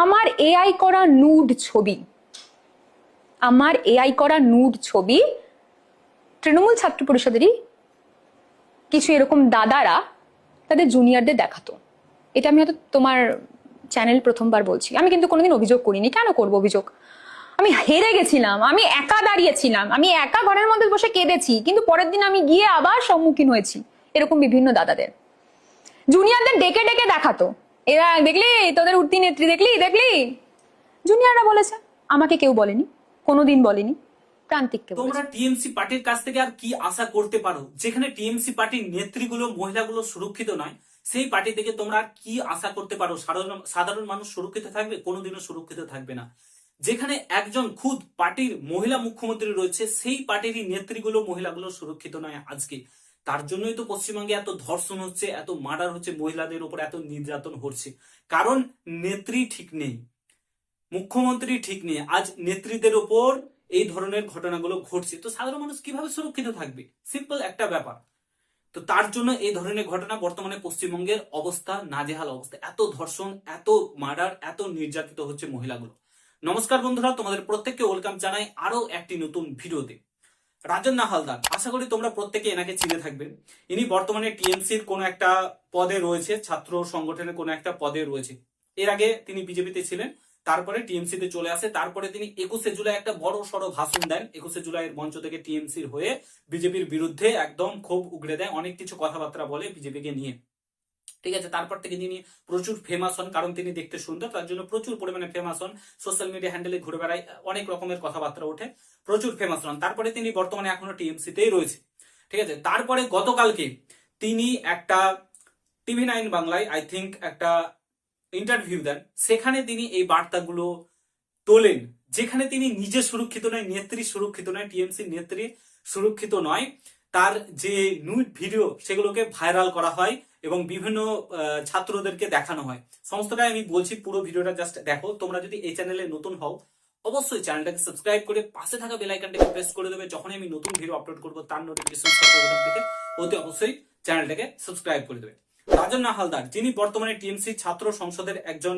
আমার এআই করা নুড ছবি, আমার এআই করা নুড ছবি তৃণমূল ছাত্র পরিষদেরই কিছু এরকম দাদারা তাদের জুনিয়রদের দেখাতো। এটা আমি হয়তো তোমার চ্যানেল প্রথমবার বলছি। আমি কিন্তু কোনোদিন অভিযোগ করিনি। কেন করব অভিযোগ? আমি হেরে গেছিলাম, আমি একা দাঁড়িয়েছিলাম, আমি একা ঘরের মধ্যে বসে কেঁদেছি, কিন্তু পরের দিন আমি গিয়ে আবার সম্মুখীন হয়েছি, এরকম বিভিন্ন দাদাদের। জুনিয়রদের ডেকে ডেকে দেখাতো। এরা দেখলি? তোদের উঠতি নেত্রী দেখলি? দেখলি? জুনিয়ররা বলেছে। আমাকে কেউ বলেনি। কোনোদিন বলেনি। প্রান্তিককে তোমরা টিএমসি পার্টির কাছ থেকে আর কি আশা করতে পারো? যেখানে টিএমসি পার্টির নেত্রীগুলো, মহিলাগুলো সুরক্ষিত নয়, সেই পার্টি থেকে তোমরা কি আশা করতে পারো? সাধারণ সাধারণ মানুষ সুরক্ষিত থাকবে, কোনোদিনও সুরক্ষিত থাকবে না। যেখানে একজন খুদ পার্টির মহিলা মুখ্যমন্ত্রী রয়েছে, সেই পার্টিরই নেত্রীগুলো, মহিলাগুলো সুরক্ষিত নয় আজকে। তার জন্যই তো পশ্চিমবঙ্গে এত ধর্ষণ হচ্ছে, এত মার্ডার হচ্ছে, মহিলাদের উপর এত নির্যাতন হচ্ছে। কারণ নেত্রী ঠিক নেই, মুখ্যমন্ত্রী ঠিক নেই, আজ নেত্রীদের ওপর এই ধরনের ঘটনাগুলো ঘটছে। তো সাধারণ মানুষ কীভাবে সুরক্ষিত থাকবে? সিম্পল একটা ব্যাপার। তো তার জন্য এই ধরনের ঘটনা বর্তমানে পশ্চিমবঙ্গের অবস্থা, নাজেহাল অবস্থা। এত ধর্ষণ, এত মার্ডার এত নির্যাতিত হচ্ছে মহিলাগুলো। নমস্কার বন্ধুরা, তোমাদের প্রত্যেককে ওয়েলকাম জানাই আরও একটি নতুন ভিডিওতে। রাজন্না হালদার আশা করি তোমরা প্রত্যেকে এনাকে চিনে থাকবে। ইনি বর্তমানে টিএমসির কোন একটা পদে রয়েছে, ছাত্র সংগঠনের কোন একটা পদে রয়েছে। এর আগে তিনি বিজেপিতে ছিলেন, তারপরে টিএমসি তে চলে আসে, তারপরে তিনি একুশে জুলাই একটা বড় সড়ো ভাষণ দেন। একুশে জুলাইয়ের মঞ্চ থেকে টিএমসির হয়ে বিজেপির বিরুদ্ধে একদম ক্ষোভ উগড়ে দেয়, অনেক কিছু কথাবার্তা বলে বিজেপিকে নিয়ে। ঠিক আছে? তারপর থেকে তিনি প্রচুর ফেমাস হন, কারণ তিনি দেখতে সুন্দর, তার জন্য প্রচুর পরিমাণে ফেমাস হন। সোশ্যাল মিডিয়া হ্যান্ডেলে ঘুরে বেড়ায় অনেক রকমের কথাবার্তা ওঠে। প্রচুর ফেমাস হন। তারপরে তিনি বর্তমানে এখনও টিএমসি তেই রয়েছে। ঠিক আছে? তারপরে গতকালকে তিনি একটা টিভি নাইন বাংলায় আই থিঙ্ক একটা ইন্টারভিউ দেন। সেখানে তিনি এই বার্তাগুলো তোলেন, যেখানে তিনি নিজে সুরক্ষিত নয়, নেত্রী সুরক্ষিত নয় টিএমসি নেত্রী সুরক্ষিত নয়। তার যে নুট ভিডিও সেগুলোকে ভাইরাল করা হয় এবং বিভিন্ন ছাত্রদেরকে দেখানো হয়। সমস্তটাই আমি বলছি, পুরো ভিডিওটা জাস্ট দেখো। তোমরা যদি এই চ্যানেলে নতুন হও, অবশ্যই চ্যানেলটাকে সাবস্ক্রাইব করে পাশে থাকা বেল আইকনটাকে প্রেস করে দেবে। যখনই আমি নতুন ভিডিও আপলোড করব, তার নোটিফিকেশন সর্বপ্রথম থেকে অতি অবশ্যই চ্যানেলটাকে সাবস্ক্রাইব করে দেবে। রাজন্না হালদার, যিনি বর্তমানে টিএমসি ছাত্র সংসদের একজন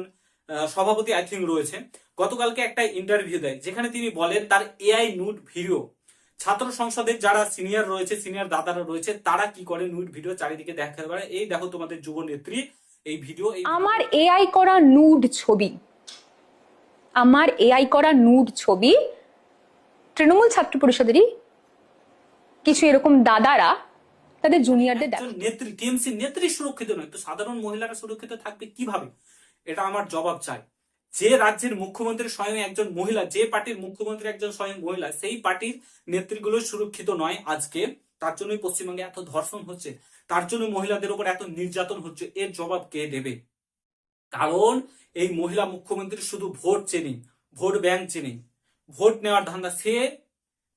সভাপতি আই থিঙ্ক রয়েছে গতকালকে একটা ইন্টারভিউ দেয়, যেখানে তিনি বলেন তার এআই নুট ভিডিও ছাত্র সংসদের যারা সিনিয়র রয়েছে সিনিয়র দাদারা রয়েছে তারা কি করে নুট ভিডিও চারিদিকে দেখাতে পারে এই দেখো তোমাদের যুব নেত্রী এই ভিডিও আমার এআই করা নুড ছবি। আমার এআই করা নুড ছবি তৃণমূল ছাত্র পরিষদেরই কিছু এরকম দাদারা তাদের জুনিয়রদের নেত্রী টিএমসি নেত্রী সুরক্ষিত নয় তো সাধারণ মহিলারা সুরক্ষিত থাকবে কীভাবে? এটা আমার জবাব চাই। যে রাজ্যের মুখ্যমন্ত্রী স্বয়ং একজন মহিলা, যে পার্টির মুখ্যমন্ত্রী একজন স্বয়ং মহিলা, সেই পার্টির নেত্রীগুলো সুরক্ষিত নয় আজকে। তার জন্যই পশ্চিমবঙ্গে এত ধর্ষণ হচ্ছে, তার জন্য মহিলাদের উপর এত নির্যাতন হচ্ছে, এর জবাব কে দেবে? কারণ এই মহিলা মুখ্যমন্ত্রী শুধু ভোট চেনে, ভোট ব্যাংক চেনে। ভোট নেওয়ার ধান্দা সে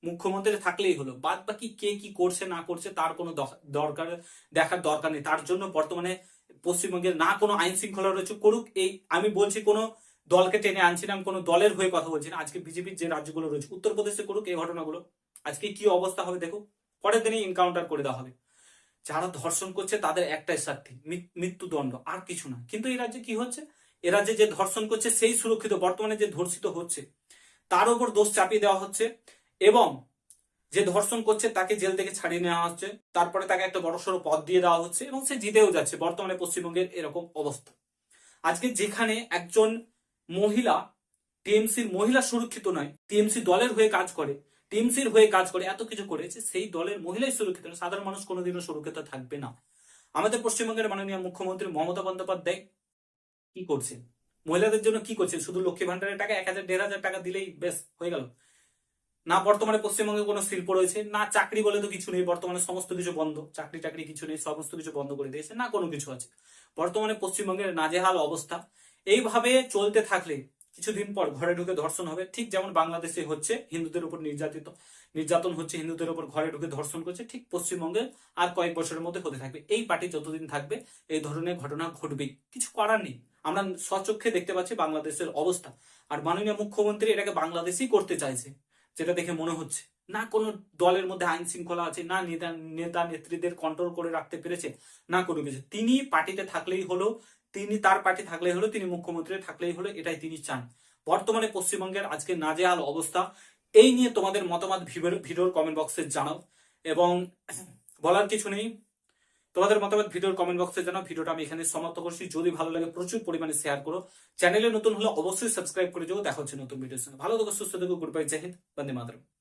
মুখ্যমন্ত্রী থাকলেই হলো। বাদ বাকি কে কি করছে, না করছে, তার কোনো দরকার, দেখার দরকার নেই। তার জন্য বর্তমানে পশ্চিমবঙ্গের না কোনো আইন শৃঙ্খলা রয়েছে, করুক, এই আমি বলছি কোনো দলকে টেনে আনছি না কোনো দলের হয়ে কথা বলছি না। আজকে বিজেপির যে রাজ্যগুলো রয়েছে, উত্তরপ্রদেশে করুক এই ঘটনাগুলো, আজকে কি অবস্থা হবে দেখো পরের দিনই এনকাউন্টার করে দেওয়া হবে। যারা ধর্ষণ করছে তাদের একটাই সাক্ষী মৃত্যুদণ্ড, আর কিছু না। কিন্তু এই রাজ্যে কি হচ্ছে? এ রাজ্যে যে ধর্ষণ করছে সেই সুরক্ষিত, বর্তমানে যে ধর্ষিত হচ্ছে, তার উপর দোষ চাপিয়ে দেওয়া হচ্ছে এবং যে ধর্ষণ করছে তাকে জেল থেকে ছাড়িয়ে নেওয়া হচ্ছে, তারপরে তাকে একটা বড়সড় পদ দিয়ে দেওয়া হচ্ছে এবং সে জিতেও যাচ্ছে। বর্তমানে পশ্চিমবঙ্গের এরকম অবস্থা। আজকে যেখানে একজন মহিলা, টিএমসির মহিলা সুরক্ষিত নয়, টিএমসি দলের হয়ে কাজ করে, টিএমসির হয়ে কাজ করে, এত কিছু করেছে, সেই দলের মহিলাই সুরক্ষিত নয়, সাধারণ মানুষ কোনোদিনও সুরক্ষিত থাকবে না। আমাদের পশ্চিমবঙ্গের মাননীয় মুখ্যমন্ত্রী মমতা বন্দ্যোপাধ্যায় কি করছে মহিলাদের জন্য কি করছে শুধু লক্ষ্মী ভান্ডারের টাকা, এক হাজার, দেড় হাজার টাকা দিলেই বেশ হয়ে গেল। না, বর্তমানে পশ্চিমবঙ্গে কোনো শিল্প রয়েছে, না চাকরি বলে তো কিছু নেই, বর্তমানে সমস্ত কিছু বন্ধ, চাকরি টাকরি কিছু নেই, সমস্ত কিছু বন্ধ করে দিয়েছে, না কোনো কিছু আছে। বর্তমানে পশ্চিমবঙ্গের নাজেহাল অবস্থা এইভাবে চলতে থাকলে কিছুদিন পর ঘরে ঢুকে ধর্ষণ হবে। ঠিক যেমন বাংলাদেশে হচ্ছে হিন্দুদের উপর নির্যাতিত, নির্যাতন হচ্ছে হিন্দুদের উপর ঘরে ঢুকে ধর্ষণ করছে, ঠিক পশ্চিমবঙ্গে আর কয়েক বছরের মধ্যে হতে থাকবে। এই পার্টি যতদিন থাকবে এই ধরনের ঘটনা ঘটবেই কিছু করার নেই। আমরা স্বচক্ষে দেখতে পাচ্ছি বাংলাদেশের অবস্থা। আর মাননীয় মুখ্যমন্ত্রী এটাকে বাংলাদেশই করতে চাইছে, যেটা দেখে মনে হচ্ছে। না কোনো দলের মধ্যে আইন শৃঙ্খলা আছে, না নেতা নেতা নেত্রীদের কন্ট্রোল করে রাখতে পেরেছে, না কোনো কিছু। তিনি পার্টিতে থাকলেই হলো তিনি তার পার্টি থাকলেই হলো, তিনি মুখ্যমন্ত্রী থাকলেই হলো, এটাই তিনি চান। বর্তমানে পশ্চিমবঙ্গের আজকে নাজেহাল অবস্থা, এই নিয়ে তোমাদের মতামত ভিডিওর- কমেন্ট বক্সে জানাও। এবং বলার কিছু নেই, তোমাদের মতামত ভিডিওর কমেন্ট বক্সে জানাও। ভিডিওটা আমি এখানে সমাপ্ত করছি। যদি ভালো লাগে প্রচুর পরিমাণে শেয়ার করো। চ্যানেলে নতুন হলে অবশ্যই সাবস্ক্রাইব করে যাও দেখা হচ্ছে নতুন ভিডিওর সঙ্গে। ভালো থেকো, সুস্থ থেকো গুড বাই জাহিদ বন্দে মাতরম।